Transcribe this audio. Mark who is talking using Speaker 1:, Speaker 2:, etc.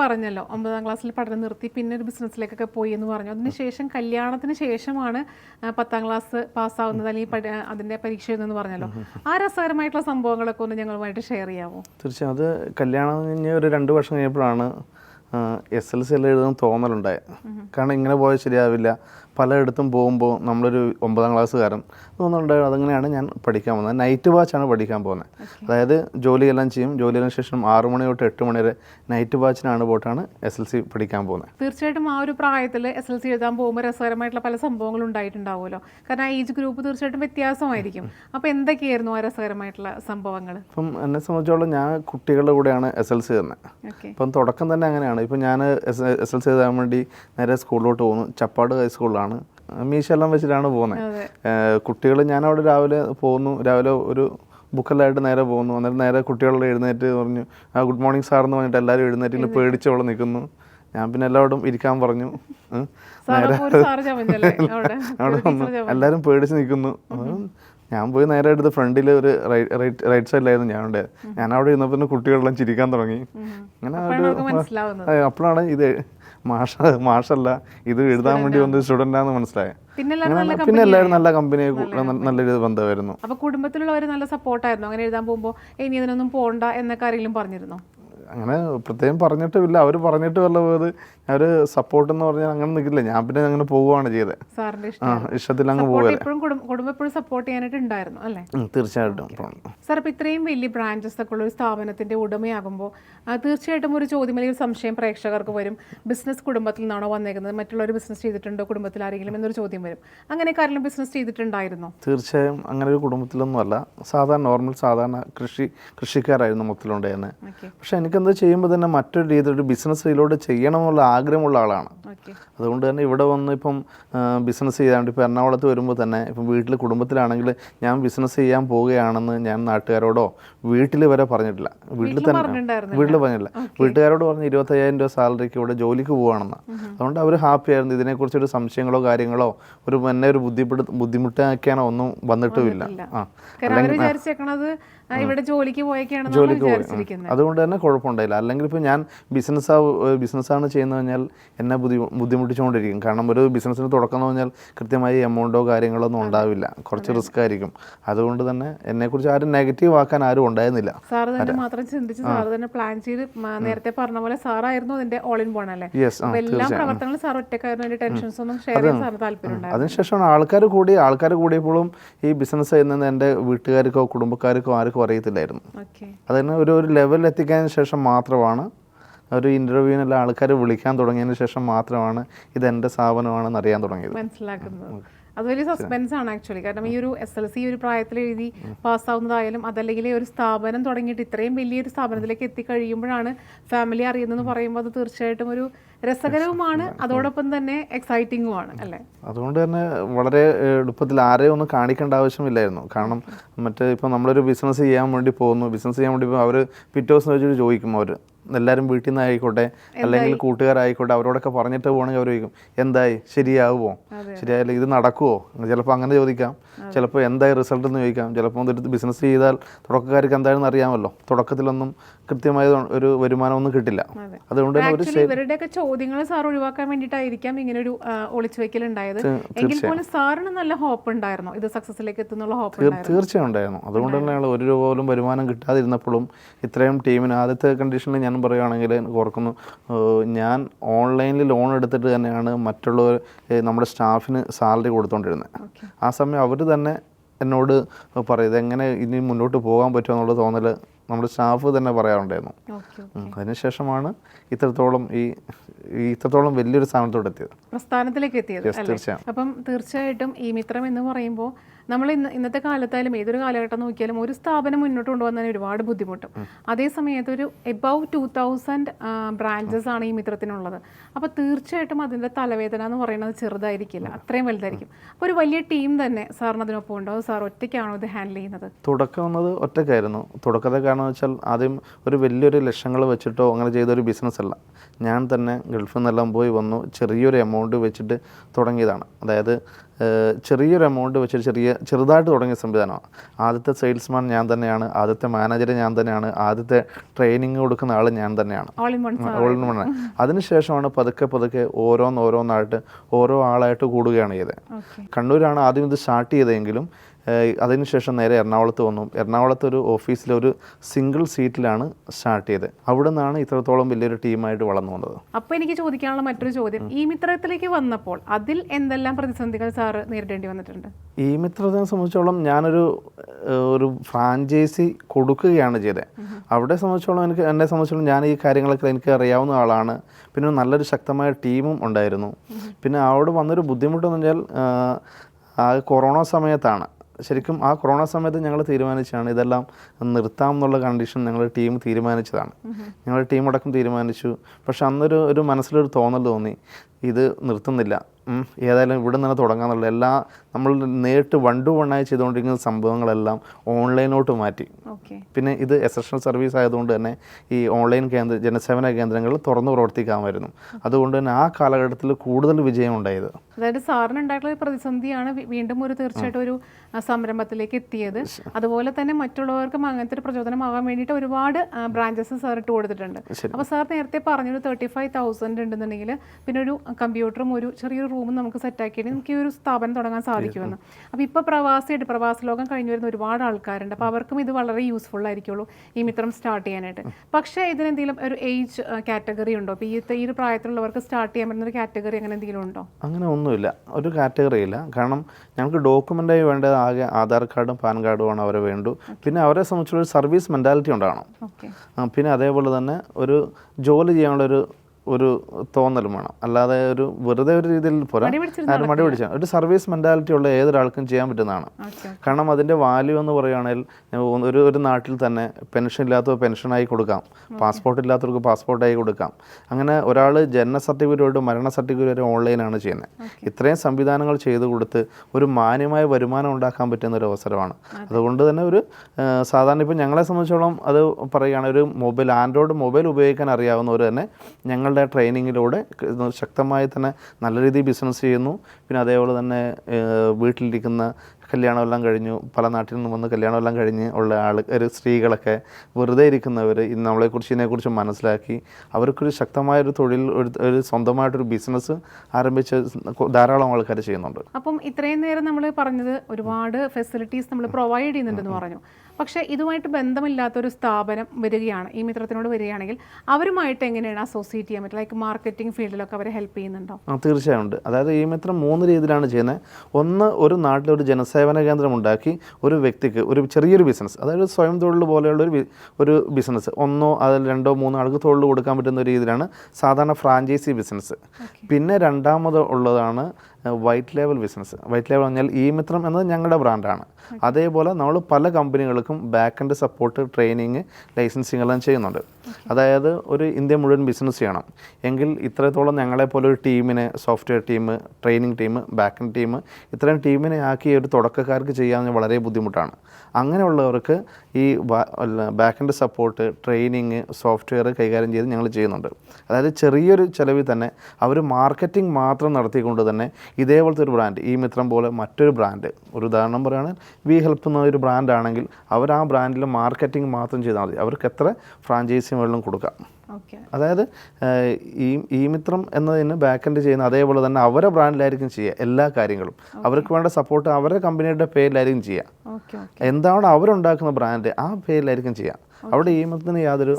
Speaker 1: പറഞ്ഞല്ലോ. ഒമ്പതാം ക്ലാസ്സിൽ പഠനം നിർത്തി പിന്നെ ഒരു ബിസിനസ്സിലേക്കൊക്കെ പോയി എന്ന് പറഞ്ഞു അതിനുശേഷം കല്യാണത്തിന് ശേഷമാണ് പത്താം ക്ലാസ് പാസ്സാവുന്നത് അല്ലെങ്കിൽ അതിന്റെ അതിന്റെ പരീക്ഷ എന്ന് പറഞ്ഞല്ലോ. ആ രസകരമായിട്ടുള്ള സംഭവങ്ങളൊക്കെ ഒന്ന് ഞങ്ങളുമായിട്ട് ഷെയർ ചെയ്യാമോ?
Speaker 2: തീർച്ചയായും. അത് കല്യാണം കഴിഞ്ഞ് ഒരു രണ്ട് വർഷം കഴിഞ്ഞപ്പോഴാണ് എസ് എൽ സി എല്ലാം എഴുതാൻ തോന്നലുണ്ടായത്. കാരണം ഇങ്ങനെ പോയാൽ ശരിയാവില്ല. പലയിടത്തും പോകുമ്പോൾ നമ്മളൊരു ഒമ്പതാം ക്ലാസ്സുകാരൻ തോന്നുന്നുണ്ട് അതങ്ങനെയാണ് ഞാൻ പഠിക്കാൻ പോകുന്നത്. നൈറ്റ് വാച്ചാണ് പഠിക്കാൻ പോകുന്നത്. അതായത് ജോലിയെല്ലാം ചെയ്യും. ജോലിയെല്ലാം ശേഷം ആറു മണി തൊട്ട് എട്ട് മണി വരെ നൈറ്റ് വാച്ചിനാണ് പോയിട്ടാണ് എസ് എൽ സി പഠിക്കാൻ പോകുന്നത്.
Speaker 1: തീർച്ചയായിട്ടും ആ ഒരു പ്രായത്തിൽ എസ് എൽ സി എഴുതാൻ പോകുമ്പോൾ രസകരമായിട്ടുള്ള പല സംഭവങ്ങളും ഉണ്ടായിട്ടുണ്ടാവുമല്ലോ. കാരണം ആ ഏജ് ഗ്രൂപ്പ് തീർച്ചയായിട്ടും വ്യത്യാസമായിരിക്കും. അപ്പോൾ എന്തൊക്കെയായിരുന്നു ആ രസകരമായിട്ടുള്ള സംഭവങ്ങൾ?
Speaker 2: ഇപ്പം എന്നെ സംബന്ധിച്ചോളം ഞാൻ കുട്ടികളുടെ കൂടെയാണ് എസ് എൽ സി തന്നെ
Speaker 1: അപ്പം
Speaker 2: ഇപ്പം തുടക്കം തന്നെ അങ്ങനെയാണ്. ഇപ്പം ഞാൻ എസ് എൽ സി എഴുതാൻ വേണ്ടി നേരെ സ്കൂളിലോട്ട് പോകുന്നു. ചപ്പാട് ഹൈസ്കൂളിലാണ് മീശെല്ലാം വെച്ചിട്ടാണ് പോകുന്നത് കുട്ടികൾ ഞാൻ അവിടെ രാവിലെ പോകുന്നു. രാവിലെ ഒരു ബുക്കെല്ലായിട്ട് നേരെ പോകുന്നു. അന്നേരം നേരെ കുട്ടികളുടെ എഴുന്നേറ്റ് പറഞ്ഞു ആ ഗുഡ് മോർണിംഗ് സാർ എന്ന് പറഞ്ഞിട്ട് എല്ലാവരും എഴുന്നേറ്റ് ഇങ്ങനെ പേടിച്ചവളെ നിൽക്കുന്നു. ഞാൻ പിന്നെ എല്ലാവരോടും ഇരിക്കാൻ പറഞ്ഞു.
Speaker 1: നേരെ അവിടെ
Speaker 2: വന്നു. എല്ലാവരും പേടിച്ച് നിൽക്കുന്നു. ഞാൻ പോയി നേരെ എടുത്ത് ഫ്രണ്ടിൽ ഒരു റൈറ്റ് റൈറ്റ് സൈഡിലായിരുന്നു ഞാൻ ഉണ്ടായത് ഞാൻ അവിടെ ഇരുന്നപ്പോൾ കുട്ടികളെല്ലാം ചിരിക്കാൻ തുടങ്ങി. അങ്ങനെ ഒരു അപ്പോഴാണ് ഇത് മാഷ മാഷല്ല. ഇത് എഴുതാൻ വേണ്ടി വന്ന സ്റ്റുഡന്റാന്ന് ആണെന്ന്
Speaker 1: പിന്നെ എല്ലാവരും നല്ല
Speaker 2: പിന്നെ എല്ലാവരും നല്ല കമ്പനി നല്ലൊരു ബന്ധമായിരുന്നു.
Speaker 1: അപ്പൊ കുടുംബത്തിലുള്ളവർ നല്ല സപ്പോർട്ടായിരുന്നു അങ്ങനെ എഴുതാൻ പോകുമ്പോൾ ഇനി ഇതിനൊന്നും പോണ്ട എന്നൊക്കെ ആരെങ്കിലും പറഞ്ഞിരുന്നോ?
Speaker 2: അങ്ങനെ പ്രത്യേകം പറഞ്ഞിട്ടുമില്ല. അവർ പറഞ്ഞിട്ട് വല്ല പോയത് അവർ സപ്പോർട്ട് എന്ന് പറഞ്ഞാൽ അങ്ങനെ നിൽക്കില്ല ഞാൻ പിന്നെ അങ്ങനെ പോവുകയാണ് ചെയ്തത് ഇഷ്ടത്തിൽ അങ്ങ്
Speaker 1: എപ്പോഴും സപ്പോർട്ട് ചെയ്യാനായിട്ട് ഉണ്ടായിരുന്നു അല്ലേ?
Speaker 2: തീർച്ചയായിട്ടും.
Speaker 1: സാർ ഇപ്പോൾ ഇത്രയും വലിയ ബ്രാഞ്ചസ് ഒക്കെ ഉള്ള ഒരു സ്ഥാപനത്തിന്റെ ഉടമയാകുമ്പോൾ തീർച്ചയായിട്ടും ഒരു ചോദ്യം അല്ലെങ്കിൽ സംശയം പ്രേക്ഷകർക്ക് വരും. ബിസിനസ് കുടുംബത്തിൽ നിന്നാണോ വന്നേക്കുന്നത്? മറ്റുള്ളവർ ബിസിനസ് ചെയ്തിട്ടുണ്ടോ കുടുംബത്തിൽ ആരെങ്കിലും എന്നൊരു ചോദ്യം വരും. അങ്ങനെ കാര്യം ബിസിനസ് ചെയ്തിട്ടുണ്ടായിരുന്നോ?
Speaker 2: തീർച്ചയായും അങ്ങനെ ഒരു കുടുംബത്തിലൊന്നും അല്ല സാധാരണ നോർമൽ സാധാരണ കൃഷി കൃഷിക്കാരായിരുന്നു മൊത്തത്തിലുണ്ടായിരുന്നത്
Speaker 1: പക്ഷെ
Speaker 2: പക്ഷെ എനിക്കെന്താ ചെയ്യുമ്പോൾ തന്നെ മറ്റൊരു രീതിയിൽ ഒരു ബിസിനസ് ഇതിലൂടെ ചെയ്യണമെന്നുള്ള ആഗ്രഹമുള്ള ആളാണ്. അതുകൊണ്ട് തന്നെ ഇവിടെ വന്ന് ഇപ്പം ബിസിനസ് ചെയ്യാണ്ട് ഇപ്പോൾ എറണാകുളത്ത് വരുമ്പോൾ തന്നെ ഇപ്പം വീട്ടിൽ കുടുംബത്തിലാണെങ്കിൽ ഞാൻ ബിസിനസ് ചെയ്യാൻ പോവുകയാണെന്ന് ഞാൻ നാട്ടുകാരോടോ വീട്ടിൽ വരെ പറഞ്ഞിട്ടില്ല. വീട്ടിൽ തന്നെ വീട്ടിൽ പറഞ്ഞില്ല വീട്ടുകാരോട് പറഞ്ഞ് ഇരുപത്തയ്യായിരം രൂപ സാലറിക്ക് ഇവിടെ ജോലിക്ക് പോവുകയാണെന്ന്. അതുകൊണ്ട് അവർ ഹാപ്പി ആയിരുന്നു. ഇതിനെക്കുറിച്ചൊരു സംശയങ്ങളോ കാര്യങ്ങളോ ഒരു എന്നെ ഒരു ബുദ്ധിമുട്ട് ബുദ്ധിമുട്ടാക്കിയാണോ ഒന്നും വന്നിട്ടുമില്ല. ആ.
Speaker 1: ഇവിടെ ജോലിക്ക് പോയൊക്കെയാണ്
Speaker 2: ജോലിക്ക് പോയി. അതുകൊണ്ട് തന്നെ കുഴപ്പമുണ്ടായില്ല. അല്ലെങ്കിൽ ഇപ്പോൾ ഞാൻ ബിസിനസ് ബിസിനസ്സാണ് ചെയ്യുന്നത് കഴിഞ്ഞാൽ എന്നെ ബുദ്ധി ബുദ്ധിമുട്ടിച്ചുകൊണ്ടിരിക്കും. കാരണം ഒരു ബിസിനസ്സിന് തുടക്കം എന്ന് പറഞ്ഞാൽ കൃത്യമായി എമൗണ്ടോ കാര്യങ്ങളോ ഒന്നും ഉണ്ടാവില്ല. കുറച്ച് റിസ്ക് ആയിരിക്കും. അതുകൊണ്ട് തന്നെ എന്നെക്കുറിച്ച് ആരും നെഗറ്റീവ് ആക്കാൻ ആരും ഉണ്ടായിരുന്നില്ല.
Speaker 1: സാർ തന്നെ മാത്രം ചിന്തിച്ച് സാർ തന്നെ പ്ലാൻ ചെയ്ത് നേരത്തെ പറഞ്ഞ പോലെ സാറായിരുന്നു അതിന്റെ ഓൾ ഇൻ പോൺ അല്ലേ? എല്ലാ പ്രവർത്തനങ്ങളും സാർ ഒറ്റക്കായിരുന്നു. ടെൻഷൻസ് ഒന്നും ഷെയർ ചെയ്യാൻ സാറിന് താല്പര്യം
Speaker 2: അതിനുശേഷമാണ് ആൾക്കാർ കൂടി ആൾക്കാർ കൂടിയപ്പോഴും ഈ ബിസിനസ് ചെയ്യുന്നത് എന്റെ വീട്ടുകാർക്കോ കുടുംബക്കാർക്കോ ആർക്കും അറിയത്തില്ലായിരുന്നു.
Speaker 1: അതന്നെ
Speaker 2: അതിന് ഒരു ഒരു ലെവലിൽ എത്തിക്കാൻ ശേഷം മാത്രമാണ് ഒരു ഇന്റർവ്യൂവിനെല്ലാം ആൾക്കാർ വിളിക്കാൻ തുടങ്ങിയതിന് ശേഷം മാത്രമാണ് ഇത് എന്റെ സ്ഥാപനമാണെന്ന് അറിയാൻ തുടങ്ങിയത്.
Speaker 1: മനസ്സിലാക്കുന്നത്. അത് വലിയ സസ്പെൻസ് ആണ് ആക്ച്വലി കാരണം ഈ ഒരു എസ് എൽ സി ഒരു പ്രായത്തിൽ എഴുതി പാസ്സാവുന്നതായാലും അതല്ലെങ്കിൽ ഒരു സ്ഥാപനം തുടങ്ങിയിട്ട് ഇത്രയും വലിയൊരു സ്ഥാപനത്തിലേക്ക് എത്തിക്കഴിയുമ്പോഴാണ് ഫാമിലി അറിയുന്നതെന്ന് പറയുമ്പോൾ അത് തീർച്ചയായിട്ടും ഒരു രസകരവുമാണ്. അതോടൊപ്പം തന്നെ എക്സൈറ്റിംഗുമാണ് അല്ലേ?
Speaker 2: അതുകൊണ്ട് തന്നെ വളരെ എളുപ്പത്തിൽ ആരെയും ഒന്നും കാണിക്കേണ്ട ആവശ്യമില്ലായിരുന്നു. കാരണം മറ്റേ ഇപ്പോൾ നമ്മളൊരു ബിസിനസ് ചെയ്യാൻ വേണ്ടി പോകുന്നു. ബിസിനസ് ചെയ്യാൻ വേണ്ടി അവർ പിറ്റേ ദിവസം വെച്ചിട്ട് ചോദിക്കും അവർ എല്ലാവരും വീട്ടിൽ നിന്ന് ആയിക്കോട്ടെ അല്ലെങ്കിൽ കൂട്ടുകാരായിക്കോട്ടെ അവരോടൊക്കെ പറഞ്ഞിട്ട് പോകണമെങ്കിൽ അവർ ചോദിക്കും എന്തായി? ശരിയാവുമോ ശരിയായില്ല ഇത് നടക്കുമോ ചിലപ്പോൾ അങ്ങനെ ചോദിക്കാം. ചിലപ്പോൾ എന്തായി റിസൾട്ട് എന്ന് ചോദിക്കാം. ചിലപ്പോൾ ഒരു ബിസിനസ് ചെയ്താൽ തുടക്കക്കാർക്ക് എന്താണെന്ന് അറിയാമല്ലോ. തുടക്കത്തിലൊന്നും കൃത്യമായ ഒരു വരുമാനമൊന്നും കിട്ടില്ല. അതുകൊണ്ട് തന്നെ ഒരു
Speaker 1: ഇവരുടെയൊക്കെ ചോദ്യങ്ങൾ സാർ ഒഴിവാക്കാൻ വേണ്ടിയിട്ടായിരിക്കാം ഇങ്ങനെ ഒരു ഒളിച്ചു വെക്കൽ ഉണ്ടായത് എങ്കിൽ പോലും സാറിന് നല്ല ഹോപ്പ് ഉണ്ടായിരുന്നു? ഇത് സക്സസിലേക്ക് എത്തുന്നുള്ള ഹോപ്പ്
Speaker 2: തീർ- തീർച്ചയായും ഉണ്ടായിരുന്നു. അതുകൊണ്ട് തന്നെയാണ് ഒരു രൂപ പോലും വരുമാനം കിട്ടാതിരുന്നപ്പോഴും ഇത്രയും ടീമിന് ആദ്യത്തെ കണ്ടീഷനിൽ ഞാൻ പറയുകയാണെങ്കിൽ ഓർക്കുന്നു ഞാൻ ഓൺലൈനിൽ ലോൺ എടുത്തിട്ട് തന്നെയാണ് മറ്റുള്ളവർ നമ്മുടെ സ്റ്റാഫിന് സാലറി കൊടുത്തുകൊണ്ടിരുന്നത്
Speaker 1: ഓക്കെ.
Speaker 2: ആ സമയം അവർ തന്നെ എന്നോട് പറയും ഇതെങ്ങനെ ഇനി മുന്നോട്ട് പോകാൻ പറ്റുമോ എന്നുള്ള തോന്നൽ നമ്മുടെ സ്റ്റാഫ് തന്നെ പറയാറുണ്ടായിരുന്നു. അതിനുശേഷമാണ് ഇത്രത്തോളം ഈ ഇത്രത്തോളം വലിയൊരു സ്ഥാനത്തോടെ എത്തിയത്
Speaker 1: പ്രസ്ഥാനത്തിലേക്ക് എത്തിയത് അപ്പം തീർച്ചയായിട്ടും ഈ മിത്രം എന്ന് പറയുമ്പോൾ നമ്മൾ ഇന്ന് ഇന്നത്തെ കാലത്തായാലും ഏതൊരു കാലഘട്ടം നോക്കിയാലും ഒരു സ്ഥാപനം മുന്നോട്ട് കൊണ്ടുവന്നതിന് ഒരുപാട് ബുദ്ധിമുട്ടും. അതേ സമയത്ത് ഒരു എബവ് ടു തൗസൻഡ് ബ്രാഞ്ചസ് ആണ് ഈ മിത്രത്തിനുള്ളത്. അപ്പോൾ തീർച്ചയായിട്ടും അതിന്റെ തലവേദന എന്ന് പറയുന്നത് ചെറുതായിരിക്കില്ല. അത്രയും വലുതായിരിക്കും. അപ്പോൾ ഒരു വലിയ ടീം തന്നെ സാറിന് അതിനൊപ്പം ഉണ്ടോ? സാർ ഒറ്റയ്ക്കാണോ ഇത് ഹാൻഡിൽ ചെയ്യുന്നത്?
Speaker 2: തുടക്കം വന്നത് ഒറ്റയ്ക്കായിരുന്നു. തുടക്കത്തെ കാരണം വെച്ചാൽ ആദ്യം ഒരു വലിയൊരു ലക്ഷങ്ങൾ വെച്ചിട്ടോ അങ്ങനെ ചെയ്ത ഒരു ബിസിനസ് അല്ല. ഞാൻ തന്നെ ഗൾഫിൽ നിന്നെല്ലാം പോയി വന്നു. ചെറിയൊരു എമൗണ്ട് വെച്ചിട്ട് തുടങ്ങിയതാണ്. അതായത് ചെറിയൊരു എമൗണ്ട് വെച്ചൊരു ചെറിയ ചെറുതായിട്ട് തുടങ്ങിയ സംവിധാനമാണ്. ആദ്യത്തെ സെയിൽസ്മാൻ ഞാൻ തന്നെയാണ് ആദ്യത്തെ മാനേജർ ഞാൻ തന്നെയാണ് ആദ്യത്തെ ട്രെയിനിങ് കൊടുക്കുന്ന ആൾ ഞാൻ തന്നെയാണ്.
Speaker 1: ഓൾ ഇൻ വൺ
Speaker 2: അതിനുശേഷമാണ് പതുക്കെ പതുക്കെ ഓരോന്നോരോന്നായിട്ട് ഓരോ ആളായിട്ട് കൂടുകയാണ് ചെയ്തത്. കണ്ണൂരാണ് ആദ്യം ഇത് സ്റ്റാർട്ട് ചെയ്തതെങ്കിലും അതിനുശേഷം നേരെ എറണാകുളത്ത് വന്നു. എറണാകുളത്ത് ഒരു ഓഫീസിലെ ഒരു സിംഗിൾ സീറ്റിലാണ് സ്റ്റാർട്ട് ചെയ്തത്. അവിടെ നിന്നാണ് ഇത്രത്തോളം വലിയൊരു ടീമായിട്ട് വളർന്നു വന്നത്.
Speaker 1: അപ്പൊ എനിക്ക് ചോദിക്കാനുള്ള മറ്റൊരു ചോദ്യം. ഈ മിത്രത്തിലേക്ക് വന്നപ്പോൾ അതിൽ എന്തെല്ലാം പ്രതിസന്ധികൾ സാറ് നേരിടേണ്ടി വന്നിട്ടുണ്ട്?
Speaker 2: ഈ മിത്രത്തിനെ സംബന്ധിച്ചോളം ഞാനൊരു ഒരു ഫ്രാഞ്ചൈസി കൊടുക്കുകയാണ് ചെയ്തത്. അവിടെ സംബന്ധിച്ചോളം എനിക്ക് എന്നെ സംബന്ധിച്ചോളം ഞാൻ ഈ കാര്യങ്ങളൊക്കെ എനിക്ക് അറിയാവുന്ന ആളാണ്. പിന്നെ നല്ലൊരു ശക്തമായ ടീമും ഉണ്ടായിരുന്നു. പിന്നെ അവിടെ വന്നൊരു ബുദ്ധിമുട്ടെന്ന് വെച്ചാൽ ആ കൊറോണ സമയത്താണ്. ശരിക്കും ആ കൊറോണ സമയത്ത് ഞങ്ങൾ തീരുമാനിച്ചാണ് ഇതെല്ലാം നിർത്താം എന്നുള്ള കണ്ടീഷൻ ഞങ്ങൾ ടീം തീരുമാനിച്ചതാണ്. ഞങ്ങൾ ടീം അടക്കം തീരുമാനിച്ചു. പക്ഷെ അന്നൊരു ഒരു മനസ്സിലൊരു തോന്നൽ തോന്നി. ഇത് നിർത്തുന്നില്ല. ഏതായാലും ഇവിടെ നിന്ന് തുടങ്ങാന്നുള്ള എല്ലാ നമ്മൾ നേരിട്ട് വൺ ടു വൺ ആയി ചെയ്തുകൊണ്ടിരിക്കുന്ന സംഭവങ്ങളെല്ലാം ഓൺലൈനോട്ട് മാറ്റി.
Speaker 1: ഓക്കെ
Speaker 2: പിന്നെ ഇത് എസൻഷ്യൽ സർവീസ് ആയതുകൊണ്ട് തന്നെ ഈ ഓൺലൈൻ കേന്ദ്ര ജനസേവന കേന്ദ്രങ്ങൾ തുറന്നു പ്രവർത്തിക്കാമായിരുന്നു അതുകൊണ്ട് തന്നെ ആ കാലഘട്ടത്തിൽ കൂടുതൽ വിജയം ഉണ്ടായത്.
Speaker 1: അതായത് സാറിനുണ്ടായിട്ടുള്ള പ്രതിസന്ധിയാണ് വീണ്ടും ഒരു തീർച്ചയായിട്ടും ഒരു സംരംഭത്തിലേക്ക് എത്തിയത്. അതുപോലെ തന്നെ മറ്റുള്ളവർക്കും അങ്ങനത്തെ ഒരു പ്രചോദനമാകാൻ വേണ്ടിയിട്ട് ഒരുപാട് ബ്രാഞ്ചസ് സാർ ഇട്ട് കൊടുത്തിട്ടുണ്ട്. അപ്പോൾ സാർ നേരത്തെ പറഞ്ഞൊരു തേർട്ടി ഫൈവ് തൗസൻഡ് ഉണ്ടെന്നുണ്ടെങ്കിൽ പിന്നെ ഒരു കമ്പ്യൂട്ടറും ഒരു ചെറിയൊരു റൂമും നമുക്ക് സെറ്റാക്കിയിട്ട് നമുക്ക് ഈ ഒരു സ്ഥാപനം തുടങ്ങാൻ സാധിക്കുമെന്ന്. അപ്പോൾ ഇപ്പോൾ പ്രവാസിയായിട്ട് പ്രവാസ ലോകം കഴിഞ്ഞു വരുന്ന ഒരുപാട് ആൾക്കാരുണ്ട്. അപ്പോൾ അവർക്കും ഇത് വളരെ യൂസ്ഫുൾ ആയിരിക്കുള്ളൂ ഈ മിത്രം സ്റ്റാർട്ട് ചെയ്യാനായിട്ട്. പക്ഷേ ഇതിനെന്തെങ്കിലും ഒരു ഏജ് കാറ്റഗറി ഉണ്ടോ? ഇപ്പോൾ ഈ ഈ ഒരു പ്രായത്തിലുള്ളവർക്ക് സ്റ്റാർട്ട് ചെയ്യാൻ പറ്റുന്ന ഒരു കാറ്റഗറി അങ്ങനെ എന്തെങ്കിലും ഉണ്ടോ?
Speaker 2: അങ്ങനെ ഒന്നുമില്ല. ഒരു കാറ്റഗറി ഇല്ല. കാരണം ഞങ്ങൾക്ക് ഡോക്യുമെന്റായി വേണ്ടത് ആകെ ആധാർ കാർഡും പാൻ കാർഡുമാണ് അവരെ വേണ്ടു. പിന്നെ അവരെ സംബന്ധിച്ചുള്ള ഒരു സർവീസ് മെന്റാലിറ്റി ഉണ്ടാകണം. പിന്നെ അതേപോലെ തന്നെ ഒരു ജോലി ചെയ്യാനുള്ള ഒരു ഒരു തോന്നലും വേണം. അല്ലാതെ ഒരു വെറുതെ ഒരു രീതിയിൽ പോരാ.
Speaker 1: മടി പിടിച്ചിരുന്ന്
Speaker 2: ആരും മടി പിടിച്ച. ഒരു സർവീസ് മെന്റാലിറ്റി ഉള്ള ഏതൊരാൾക്കും ചെയ്യാൻ പറ്റുന്നതാണ്. കാരണം അതിന്റെ വാല്യൂ എന്ന് പറയുകയാണെങ്കിൽ ഒരു ഒരു നാട്ടിൽ തന്നെ പെൻഷൻ ഇല്ലാത്തവർ പെൻഷനായി കൊടുക്കാം. പാസ്പോർട്ട് ഇല്ലാത്തവർക്ക് പാസ്പോർട്ടായി കൊടുക്കാം. അങ്ങനെ ഒരാൾ ജനന സർട്ടിഫിക്കറ്റ് മരണ സർട്ടിഫിക്കറ്റ് വരെ ഓൺലൈനാണ് ചെയ്യുന്നത്. ഇത്രയും സംവിധാനങ്ങൾ ചെയ്തു കൊടുത്ത് ഒരു മാന്യമായ വരുമാനം ഉണ്ടാക്കാൻ പറ്റുന്ന ഒരു അവസരമാണ്. അതുകൊണ്ട് തന്നെ ഒരു സാധാരണ ഇപ്പോൾ ഞങ്ങളെ സംബന്ധിച്ചോളം അത് പറയുകയാണ് ഒരു മൊബൈൽ ആൻഡ്രോയിഡ് മൊബൈൽ ഉപയോഗിക്കാൻ അറിയാവുന്നവർ തന്നെ ഞങ്ങളുടെ ട്രെയിനിങ്ങിലൂടെ ശക്തമായി തന്നെ നല്ല രീതിയിൽ ബിസിനസ് ചെയ്യുന്നു. പിന്നെ അതേപോലെ തന്നെ വീട്ടിലിരിക്കുന്ന കല്യാണമെല്ലാം കഴിഞ്ഞു. പല നാട്ടിൽ നിന്ന് വന്ന് കല്യാണമെല്ലാം കഴിഞ്ഞ് ഉള്ള ആൾ ഒരു സ്ത്രീകളൊക്കെ വെറുതെ ഇരിക്കുന്നവർ ഇന്ന് നമ്മളെക്കുറിച്ച് ഇതിനെക്കുറിച്ച് മനസ്സിലാക്കി. അവർക്കൊരു ശക്തമായൊരു തൊഴിൽ ഒരു ഒരു സ്വന്തമായിട്ടൊരു ബിസിനസ് ആരംഭിച്ച് ധാരാളം ആൾക്കാർ ചെയ്യുന്നുണ്ട്.
Speaker 1: അപ്പം ഇത്രയും നേരം നമ്മൾ പറഞ്ഞത് ഒരുപാട് ഫെസിലിറ്റീസ് നമ്മൾ പ്രൊവൈഡ് ചെയ്യുന്നുണ്ടെന്ന് പറഞ്ഞു. പക്ഷേ ഇതുമായിട്ട് ബന്ധമില്ലാത്ത ഒരു സ്ഥാപനം വരികയാണ് ഈ മിത്രത്തിനോട് വരികയാണെങ്കിൽ അവരുമായിട്ട് എങ്ങനെയാണ് അസോസിയേറ്റ് ചെയ്യാൻ പറ്റുക? ലൈക്ക് മാർക്കറ്റിംഗ് ഫീൽഡിലൊക്കെ അവരെ ഹെൽപ്പ് ചെയ്യുന്നുണ്ടോ?
Speaker 2: തീർച്ചയായും ഉണ്ട്. അതായത് ഈ മിത്രം മൂന്ന് രീതിയിലാണ് ചെയ്യുന്നത്. ഒന്ന് ഒരു നാട്ടിലെ ഒരു ജനസേവന കേന്ദ്രം ഉണ്ടാക്കി ഒരു വ്യക്തിക്ക് ഒരു ചെറിയൊരു ബിസിനസ് അതായത് സ്വയം തൊഴിൽ പോലെയുള്ള ഒരു ഒരു ബിസിനസ് ഒന്നോ അതിൽ രണ്ടോ മൂന്നോ ആൾക്ക് തൊഴിൽ കൊടുക്കാൻ പറ്റുന്ന ഒരു രീതിയിലാണ് സാധാരണ ഫ്രാഞ്ചൈസി ബിസിനസ് പിന്നെ രണ്ടാമത് ഉള്ളതാണ് white label business white label പറഞ്ഞാൽ ഈ മിത്രം എന്നത് ഞങ്ങളുടെ ബ്രാൻഡാണ് അതേപോലെ നമ്മൾ പല കമ്പനികൾക്കും back end support training licensing എല്ലാം ചെയ്യുന്നുണ്ട്. അതായത് ഒരു ഇന്ത്യ മുഴുവൻ ബിസിനസ് ചെയ്യണം. എങ്കിൽ ഇത്രത്തോളം ഞങ്ങളെപ്പോലെ ഒരു ടീമിന് software team training team back end team ഇത്രയും ടീമിനെ ആക്കി ഒരു തുടക്കക്കാർക്ക് ചെയ്യാൻ വളരെ ബുദ്ധിമുട്ടാണ്. അങ്ങനെയുള്ളവർക്ക് ഈ back end support training software കൈകാര്യം ചെയ്ത് ഞങ്ങൾ ചെയ്യുന്നുണ്ട്. അതായത് ചെറിയൊരു ചിലവിൽ തന്നെ അവർ മാർക്കറ്റിംഗ് മാത്രം നടത്തിക്കൊണ്ട് തന്നെ ഇതേപോലത്തെ ഒരു ബ്രാൻഡ് ഈ മിത്രം പോലെ മറ്റൊരു ബ്രാൻഡ് ഒരു ഉദാഹരണം പറയുകയാണെങ്കിൽ വി ഹെൽപ്പ് എന്ന ഒരു ബ്രാൻഡാണെങ്കിൽ അവർ ആ ബ്രാൻഡിൽ മാർക്കറ്റിംഗ് മാത്രം ചെയ്താൽ മതി. അവർക്ക് എത്ര ഫ്രാഞ്ചൈസി മുകളിലും കൊടുക്കാം. അതായത് ഈ ഈ മിത്രം എന്നതിന് ബാക്കെൻഡ് ചെയ്യുന്ന അതേപോലെ തന്നെ അവരെ ബ്രാൻഡിലായിരിക്കും ചെയ്യുക എല്ലാ കാര്യങ്ങളും. അവർക്ക് വേണ്ട സപ്പോർട്ട് അവരുടെ കമ്പനിയുടെ പേരിലായിരിക്കും ചെയ്യുക. എന്താണോ അവരുണ്ടാക്കുന്ന ബ്രാൻഡ് ആ പേരിലായിരിക്കും ചെയ്യുക. അവിടെ ഈ മിത്രത്തിന് യാതൊരു